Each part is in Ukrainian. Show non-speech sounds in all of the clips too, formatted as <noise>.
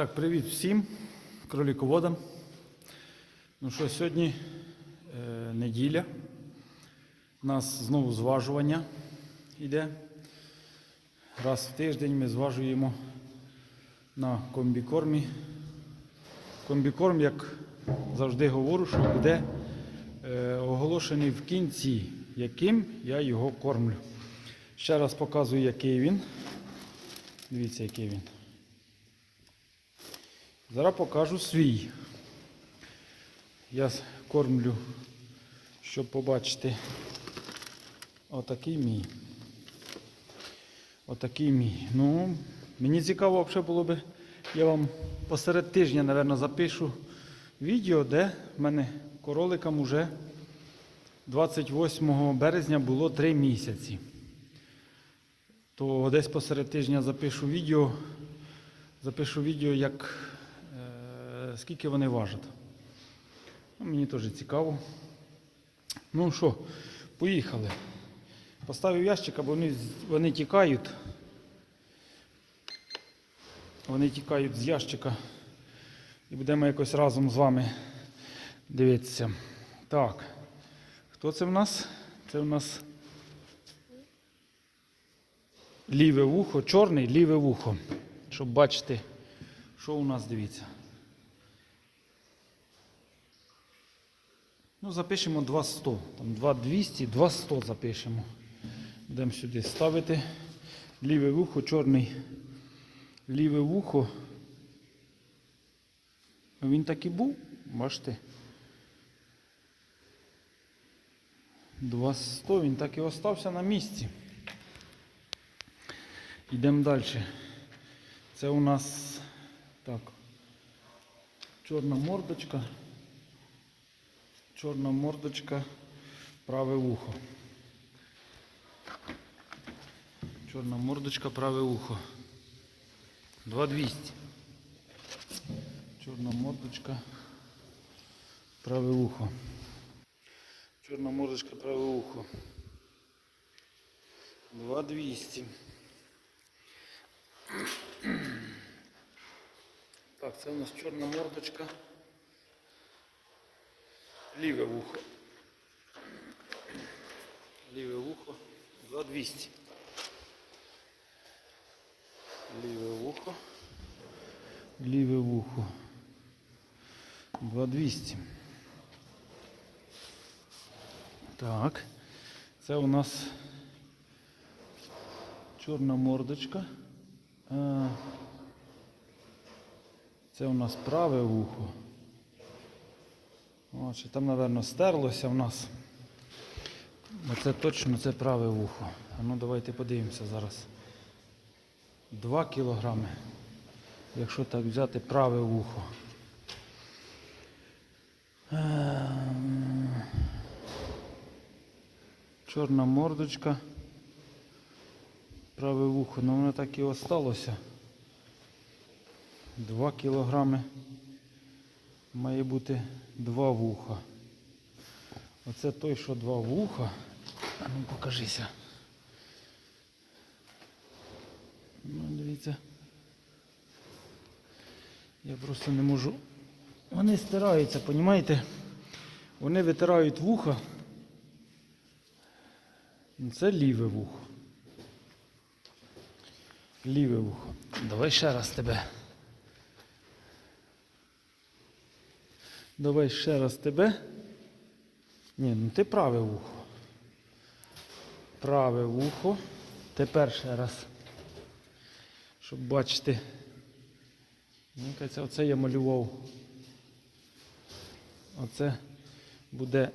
Так, привіт всім кроліководам. Ну що, сьогодні е, неділя. У нас знову зважування йде. Раз в тиждень ми зважуємо на комбікормі. Комбікорм, як завжди говорю, що буде е, оголошений в кінці, яким я його кормлю. Ще раз показую, який він. Дивіться, який він. Зараз покажу свій. Я кормлю, щоб побачити. Отакий мій. Отакий мій. Ну, мені цікаво, взагалі було би, я вам посеред тижня, мабуть, запишу відео, де в мене короликам уже 28 березня було 3 місяці. То десь посеред тижня запишу відео, запишу відео, як скільки вони важать. Ну, мені теж цікаво. Ну що, поїхали. Поставив ящик, бо вони, вони тікають. Вони тікають з ящика. І будемо якось разом з вами дивитися. Так. Хто це в нас? Це в нас ліве вухо, чорний ліве вухо. Щоб бачити, що у нас дивіться. Ну, запишемо 200. Там 2200, 200 запишемо. Будемо сюди ставити. Ліве вухо, чорний ліве вухо. Він так і був, бачите. 200, він так і остався на місці. Йдемо далі. Це у нас так. Чорна мордочка. Чорна мордочка, праве вухо. Чорна мордочка, праве ухо. 2200. Чорна мордочка, праве ухо. Чорна мордочка, праве ухо. 2200. Так, це у нас чорна мордочка. Ліве вухо. Ліве вухо 2200. Ліве вухо. Ліве вухо. 2200. Так. Це у нас чорна мордочка. Це у нас праве вухо. О, чи там, мабуть, стерлося в нас. Оце точно це праве вухо. А ну давайте подивимося зараз. 2 кілограми. Якщо так взяти праве вухо. Ем, Чорна мордочка. Праве вухо, ну воно так і осталося. 2 кілограми. Має бути два вуха. Оце той, що два вуха. А ну покажися. Ну, дивіться. Я просто не можу. Вони стираються, понімаєте? Вони витирають вуха. Це ліве вухо. Ліве вухо. Давай ще раз тебе. Давай ще раз тебе. Ні, ну ти праве вухо. Праве вухо. Тепер ще раз. Щоб бачити. Мені кажеться, оце я малював. Оце буде.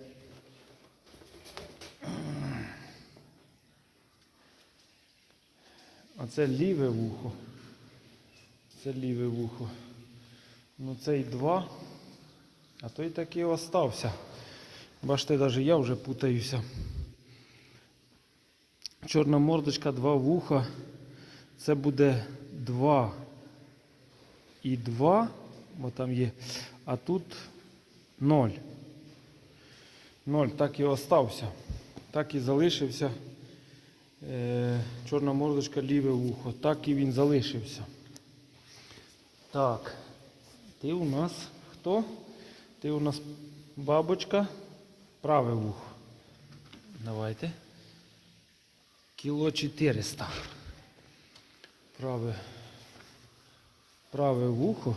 Оце ліве вухо. Це ліве вухо. Ну цей два. А той так і остався. Бачите, навіть я вже путаюся. Чорна мордочка, два вуха. Це буде 2 і 2, бо там є. А тут 0. 0 так і остався. Так і залишився. Е, чорна мордочка, ліве вухо. Так і він залишився. Так. Ти у нас хто? Ти у нас бабочка. Праве вухо. Давайте. Кіло 400. Праве. Праве вухо.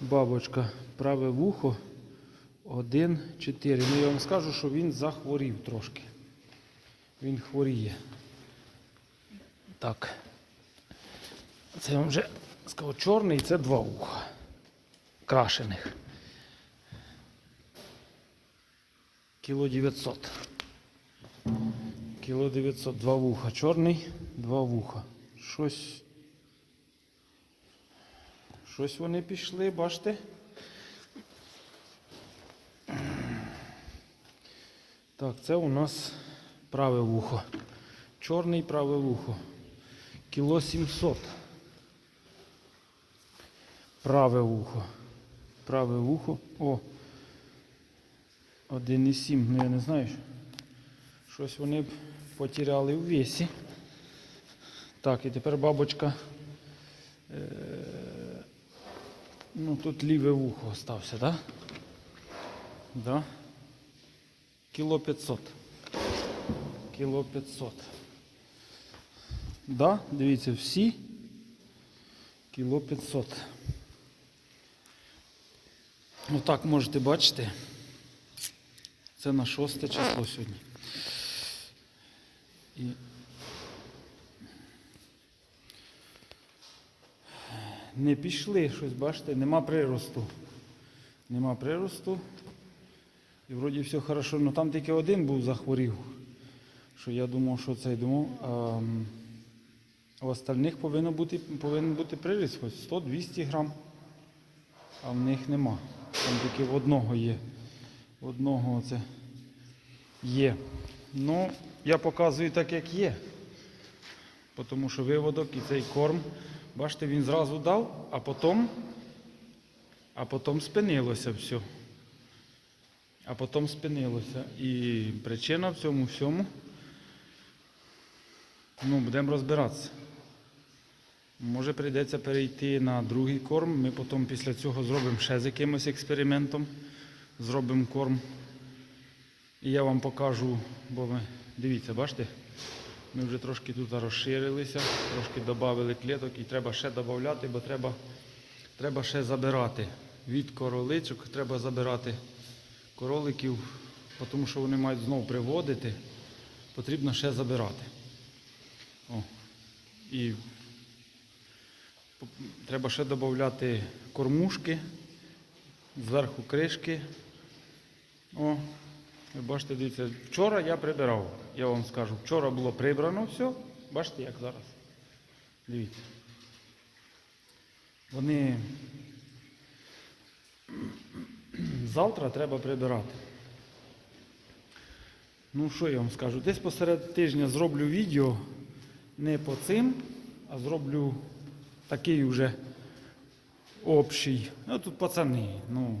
Бабочка, праве вухо. 1,4. Ну я вам скажу, що він захворів трошки. Він хворіє. Так. Це я вам вже сказав чорний, це два вуха. Крашених. Кіло 900. Кіло 900. Два вуха. Чорний, два вуха. Щось. Щось вони пішли, бачите? Так, це у нас праве вухо. Чорний праве вухо. Кіло 700. Праве вухо. Праве вухо. О. 1,7. Ну я не знаю. Щось вони потеряли в весі. Так, і тепер бабочка. Е, ну тут ліве вухо остався, так? Да? Кіло 500. Кіло 500. Да, дивіться, всі. Кіло 500. Отак можете бачити. Це на шосте число сьогодні. І не пішли щось, бачите, нема приросту. Нема приросту. І вроді все хорошо, ну там тільки один був захворів. Що я думав, що це думав. А, у остальних повинно бути, повинен бути приріст, хоч 100-200 грам. А в них нема. Там тільки в одного є. Одного це є. Ну, я показую так, як є. Тому що виводок і цей корм, бачите, він зразу дав, а потім, а потім спинилося все. А потім спинилося. І причина в цьому всьому. Ну, будемо розбиратися. Може прийдеться перейти на другий корм. Ми потім після цього зробимо ще з якимось експериментом. Зробимо корм. І я вам покажу, бо ви дивіться, бачите? Ми вже трошки тут розширилися, трошки додали клеток і треба ще додати, бо треба, треба ще забирати. Від короличок треба забирати короликів, тому що вони мають знову приводити, потрібно ще забирати. О. І треба ще додати кормушки, зверху кришки. О, ви бачите, дивіться, вчора я прибирав, я вам скажу, вчора було прибрано все. Бачите, як зараз? Дивіться. Вони <clears throat> завтра треба прибирати. Ну, що я вам скажу? Десь посеред тижня зроблю відео не по цим, а зроблю такий уже общий. Ну тут пацани. Ну,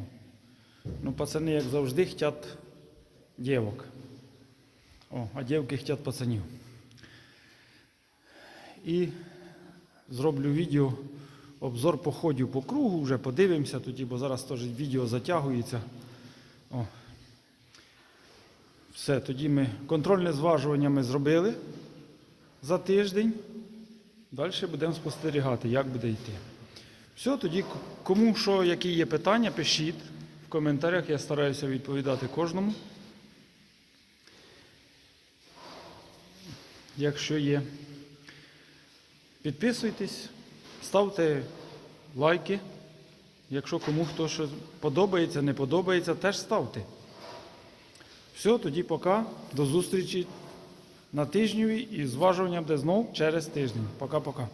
ну пацани, як завжди, хочуть дівок. О, а дівки хочуть пацанів. І зроблю відео, обзор походів по кругу, вже подивимося тоді, бо зараз теж відео затягується. О. Все, тоді ми контрольне зважування ми зробили за тиждень. Далі будемо спостерігати, як буде йти. Все, тоді кому що, які є питання, пишіть в коментарях, я стараюся відповідати кожному. Якщо є. Підписуйтесь, ставте лайки. Якщо кому хто що подобається, не подобається, теж ставте. Все, тоді пока. До зустрічі на тижневі і зважування буде знов через тиждень. Пока-пока.